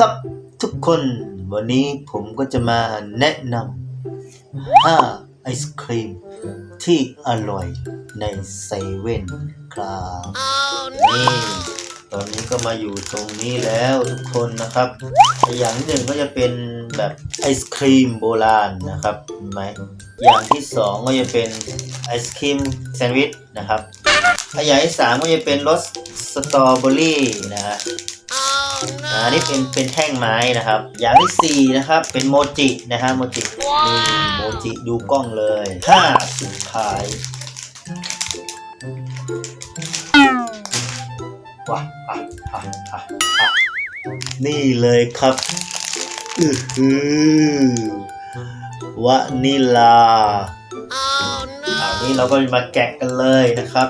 ครับทุกคนวันนี้ผมก็จะมาแนะนำ5ไอศครีมที่อร่อยในเซเว่นครับนี่ตอนนี้ก็มาอยู่ตรงนี้แล้วทุกคนนะครับ อย่างที่หนึ่งก็จะเป็นแบบไอศครีมโบราณนะครับเห็นไหมอย่างที่สองก็จะเป็นไอศครีมแซนด์วิชนะครับอย่างที่สามก็จะเป็นรสสตรอเบอรี่นะฮะ อ่าอันนี่เป็นเป็นแท่งไม้นะครับ อย่างที่สี่นะครับเป็นโมจินะฮะโมจินี่โมจิดูกล้องเลยห้าสุดท้ายว้าอะอะอะอะนี่เลยครับอือหือวานิลาอ่านี่เราก็มาแกะกันเลยนะครับ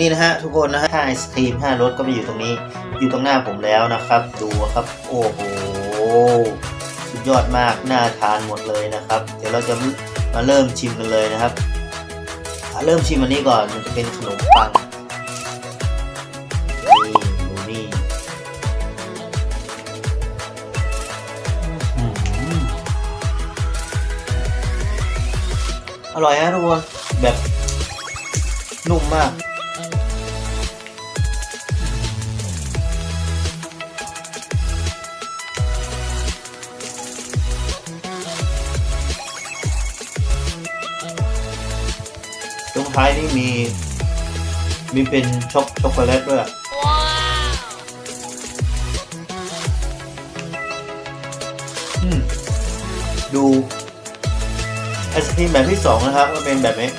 นี่นะฮะทุกคนนะฮะห้าไอศครีมห้ารสก็มาอยู่ตรงนี้ อยู่ตรงหน้าผมแล้วนะครับ ดูครับ โอ้โหสุดยอดมากน่าทานหมดเลยนะครับ เดี๋ยวเราจะมาเริ่มชิมกันเลยนะครับเริ่มชิมอันนี้ก่อนมันจะเป็นขนมปังนี่ดูนี่อร่อยฮะทุกคนแบบนุ่มมาก ท้ายนี่มี มีเป็นช็อกช็อกโกแลตด้วยอะอืมดูไอศครีมแบบที่สองนะครับก็เป็นแบบนี้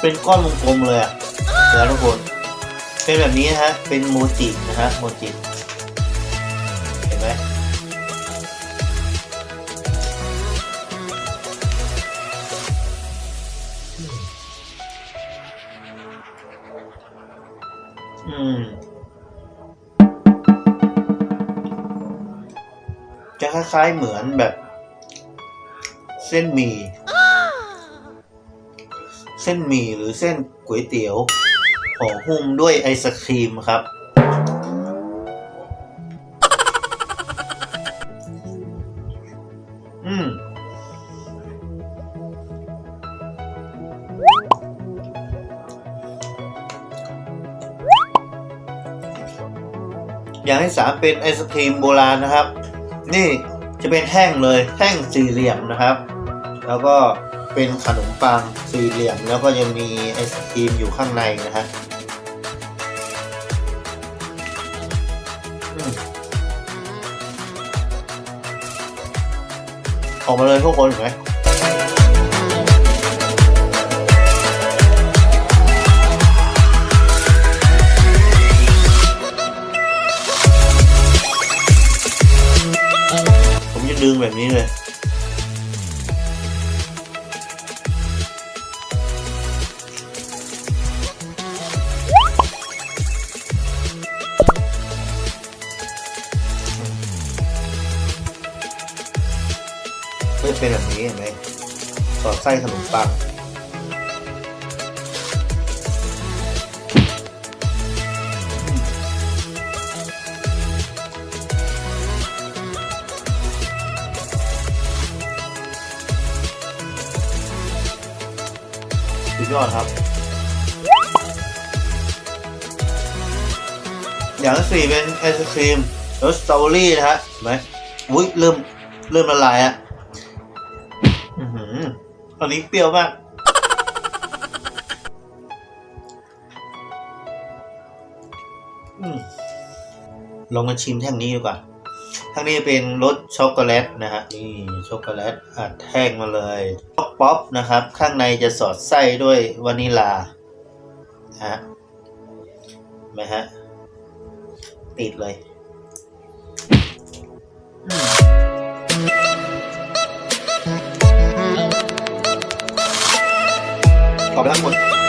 เป็นก้อนวงกลมเลยอะแล้วทุกคน เป็นแบบนี้นะฮะ เป็นโมจินะฮะโมจิ จะคล้ายๆเหมือนแบบ เส้นหมี่เส้นหมี่หรือเส้นก๋วยเตี๋ยวห่อหุ้มด้วยไอศครีมครับ อืมอยางที่สามเป็นไอศครีมโบราณนะครับ นี่จะเป็นแท่งเลยแท่งสี่เหลี่ยมนะครับ แล้วก็เป็นขนมปังสี่เหลี่ยม แล้วก็ยังมีไอศครีมอยู่ข้างในนะฮะอืมออกมาเลยทุกคนเห็นไหม ดึงแบบนี้เลย เป็นแบบนี้เห็นไหมสอดไส้ขนมปัง ยอดครับ อย่างที่สี่เป็นไอศครีมรสสตรอเบอรี่นะฮะไหมอุ้ยเริ่มเริ่มละลายอะอือหืออันนี้เปรี้ยวมากลองมาชิมแท่งนี้ดีกว่า ท่งนี้เป็นรสช็อกโกแลตนะฮะนี่ช็อกโกแลตอัดแท่งมาเลยป๊อปป๊อปนะครับ ข้างในจะสอดไส้ด้วยวานิลาฮะเห็นไหมฮะติดเลยขอบคุณครับคุณ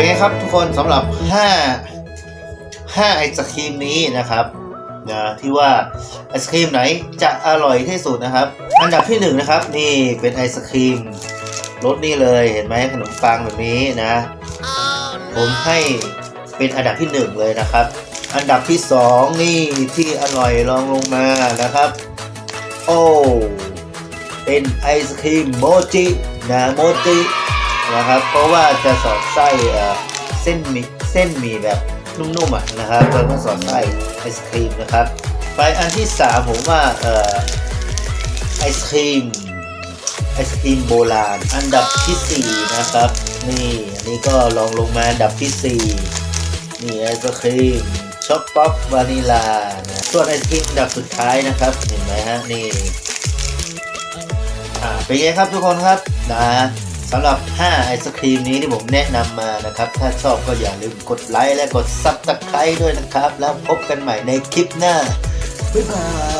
เป็นไงครับทุกคนสำหรับ 5 5 ไอศครีมนี้นะครับนะที่ว่าไอศครีมไหนจะอร่อยที่สุดนะครับ อันดับที่1นะครับนี่เป็นไอศครีมรสนี่เลยเห็นไหมขนมปังแบบนี้นะ ผมให้เป็นอันดับที่ 1 เลยนะครับ อันดับที่ 2 นี่ที่อร่อยรองลงมานะครับ โอ้เป็นไอศครีมโมจินะโมจิ นะครับ เพราะว่าจะสอดไส้เส้นมีเส้นมีแบบนุ่มๆอะนะครับแล้วก็สอดไส้ไอศครีมนะครับ ไปอันที่สามผมว่าไอศครีมไอศครีมโบราณ อันดับที่สี่นะครับ นี่อันนี้ก็ลองลงมาอันดับที่สี่นี่ไอศครีมช็อกป๊อปวานิลานะส่วนไอศครีมอันดับสุดท้ายนะครับเห็นไหมฮะนี่อ่าเป็นไงครับทุกคนครับนะ สำหรับ 5 ไอศครีมนี้ที่ผมแนะนำมานะครับ ถ้าชอบก็อย่าลืมกดไลค์และกดซับสไครต์ด้วยนะครับ แล้วพบกันใหม่ในคลิปหน้า บ๊ายบาย